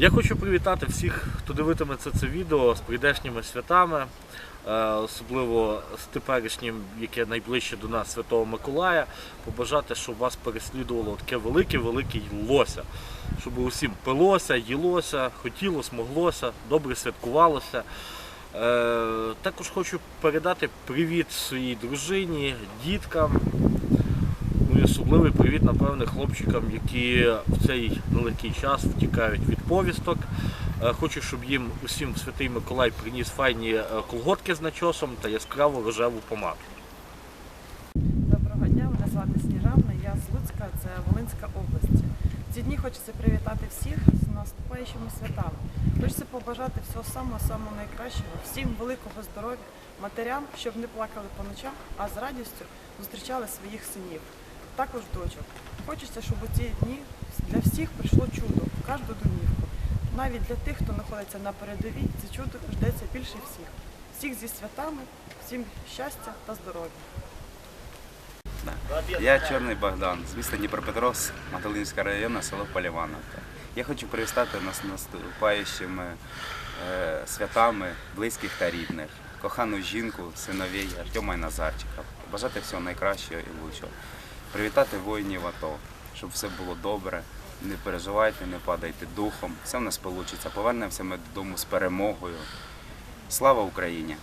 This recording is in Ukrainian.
Я хочу привітати всіх, хто дивитиметься це відео з прийдешніми святами, е, особливо з теперішнім, яке найближче до нас Святого Миколая. Побажати, щоб вас переслідувало таке велике-велике лося, щоб усім пилося, їлося, хотілося, моглося, добре святкувалося. Е, Також хочу передати привіт своїй дружині, діткам. І особливий привіт, напевне, хлопчикам, які в цей нелегкий час втікають від повісток. Е, Хочу, щоб їм усім Святий Миколай приніс файні е, колготки з начосом та яскраву рожеву помаду. Доброго дня, мене звати Сніжана, я з Луцька, це Волинська область. В ці дні хочеться привітати всіх з наступаючими святами. Хочеться побажати всього самого самого найкращого, всім великого здоров'я, матерям, щоб не плакали по ночам, а з радістю зустрічали своїх синів, також дочок. Хочеться, щоб у ці дні для всіх прийшло чудо в кожну домівку. Навіть для тих, хто знаходиться на передовій, це чудо ждеться більше всіх. Всіх зі святами, всім щастя та здоров'я. Я Чорний Богдан з міста Дніпропетровськ, Маталинського району, село Полівановка. Я хочу привітати нас наступаючими е, святами близьких та рідних, кохану жінку, синовій Артема і Назарчика. Бажати всього найкращого і лучшого. Привітати воїнів АТО, щоб все було добре. Не переживайте, не падайте духом. Все в нас вийде. Повернемося ми додому з перемогою. Слава Україні!